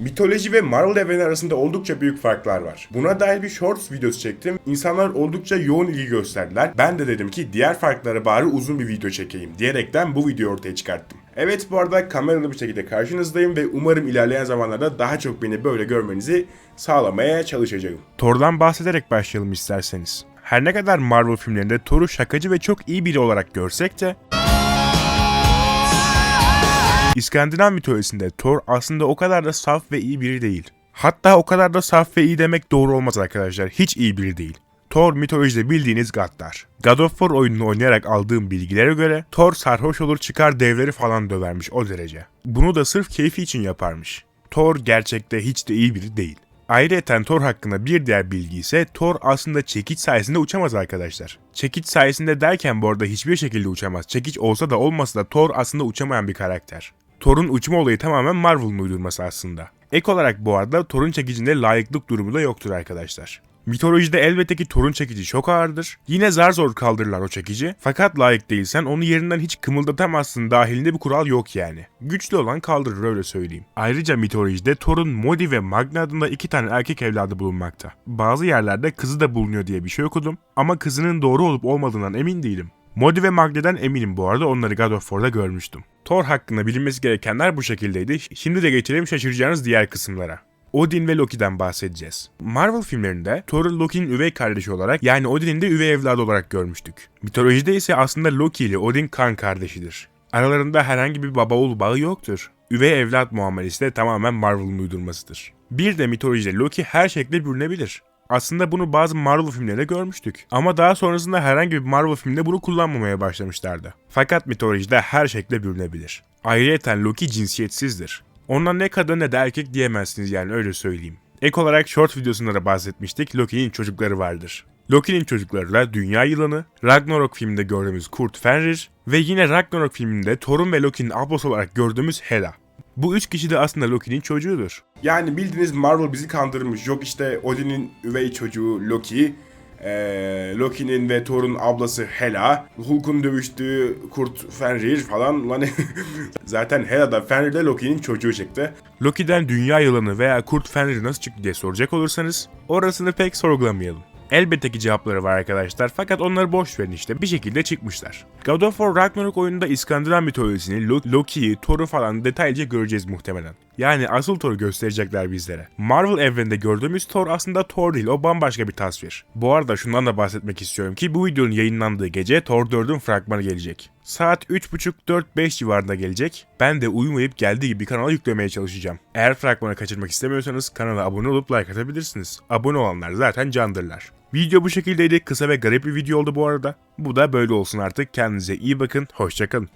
Mitoloji ve Marvel evreni arasında oldukça büyük farklar var. Buna dair bir shorts videosu çektim. İnsanlar oldukça yoğun ilgi gösterdiler. Ben de dedim ki diğer farklara bari uzun bir video çekeyim diyerekten bu videoyu ortaya çıkarttım. Evet bu arada kameralı bir şekilde karşınızdayım ve umarım ilerleyen zamanlarda daha çok beni böyle görmenizi sağlamaya çalışacağım. Thor'dan bahsederek başlayalım isterseniz. Her ne kadar Marvel filmlerinde Thor'u şakacı ve çok iyi biri olarak görsek de İskandinav mitolojisinde Thor aslında o kadar da saf ve iyi biri değil. Hatta o kadar da saf ve iyi demek doğru olmaz arkadaşlar. Hiç iyi biri değil. Thor mitolojide bildiğiniz gaddar. God of War oyununu oynayarak aldığım bilgilere göre Thor sarhoş olur çıkar devleri falan dövermiş o derece. Bunu da sırf keyfi için yaparmış. Thor gerçekte hiç de iyi biri değil. Ayrıca Thor hakkında bir diğer bilgi ise Thor aslında çekiç sayesinde uçamaz arkadaşlar. Çekiç sayesinde derken bu arada hiçbir şekilde uçamaz. Çekiç olsa da olmasa da Thor aslında uçamayan bir karakter. Thor'un uçma olayı tamamen Marvel'ın uydurması aslında. Ek olarak bu arada Thor'un çekicinde layıklık durumu da yoktur arkadaşlar. Mitolojide elbette ki Thor'un çekici çok ağırdır. Yine zar zor kaldırırlar o çekici. Fakat layık değilsen onu yerinden hiç kımıldatamazsın dahilinde bir kural yok yani. Güçlü olan kaldırır öyle söyleyeyim. Ayrıca mitolojide Thor'un Modi ve Magna adında iki tane erkek evladı bulunmakta. Bazı yerlerde kızı da bulunuyor diye bir şey okudum. Ama kızının doğru olup olmadığından emin değilim. Modi ve Magna'dan eminim bu arada onları God of War'da görmüştüm. Thor hakkında bilinmesi gerekenler bu şekildeydi. Şimdi de geçelim şaşıracağınız diğer kısımlara. Odin ve Loki'den bahsedeceğiz. Marvel filmlerinde Thor'u Loki'nin üvey kardeşi olarak yani Odin'in de üvey evladı olarak görmüştük. Mitolojide ise aslında Loki ile Odin kan kardeşidir. Aralarında herhangi bir baba oğul bağı yoktur. Üvey evlat muamelesi de tamamen Marvel'ın uydurmasıdır. Bir de mitolojide Loki her şekilde bürünebilir. Aslında bunu bazı Marvel filmlerinde görmüştük. Ama daha sonrasında herhangi bir Marvel filmde bunu kullanmamaya başlamışlardı. Fakat mitolojide her şekilde bürünebilir. Ayrıca Loki cinsiyetsizdir. Ondan ne kadın ne de erkek diyemezsiniz yani öyle söyleyeyim. Ek olarak short videosunda da bahsetmiştik Loki'nin çocukları vardır. Loki'nin çocukları da Dünya Yılanı, Ragnarok filminde gördüğümüz Kurt Fenrir ve yine Ragnarok filminde Thor'un ve Loki'nin ablası olarak gördüğümüz Hela. Bu üç kişi de aslında Loki'nin çocuğudur. Yani bildiğiniz Marvel bizi kandırmış. Yok işte Odin'in üvey çocuğu Loki, ee, Loki'nin ve Thor'un ablası Hela, Hulk'un dövüştüğü Kurt Fenrir falan. Lan Zaten Hela da Fenrir de Loki'nin çocuğu çıktı. Loki'den dünya yılanı veya Kurt Fenrir nasıl çıktı diye soracak olursanız orasını pek sorgulamayalım. Elbette ki cevapları var arkadaşlar fakat onları boş verin işte bir şekilde çıkmışlar. God of War Ragnarok oyununda İskandinav mitolojisini, Lo- Loki'yi, Thor'u falan detaylıca göreceğiz muhtemelen. Yani asıl Thor'u gösterecekler bizlere. Marvel evreninde gördüğümüz Thor aslında Thor değil o bambaşka bir tasvir. Bu arada şundan da bahsetmek istiyorum ki bu videonun yayınlandığı gece Thor 4'ün fragmanı gelecek. Saat 3.30-4-5 civarında gelecek. Ben de uyumayıp geldiği gibi kanala yüklemeye çalışacağım. Eğer fragmanı kaçırmak istemiyorsanız kanala abone olup like atabilirsiniz. Abone olanlar zaten candırlar. Video bu şekildeydi. Kısa ve garip bir video oldu bu arada. Bu da böyle olsun artık. Kendinize iyi bakın. Hoşçakalın.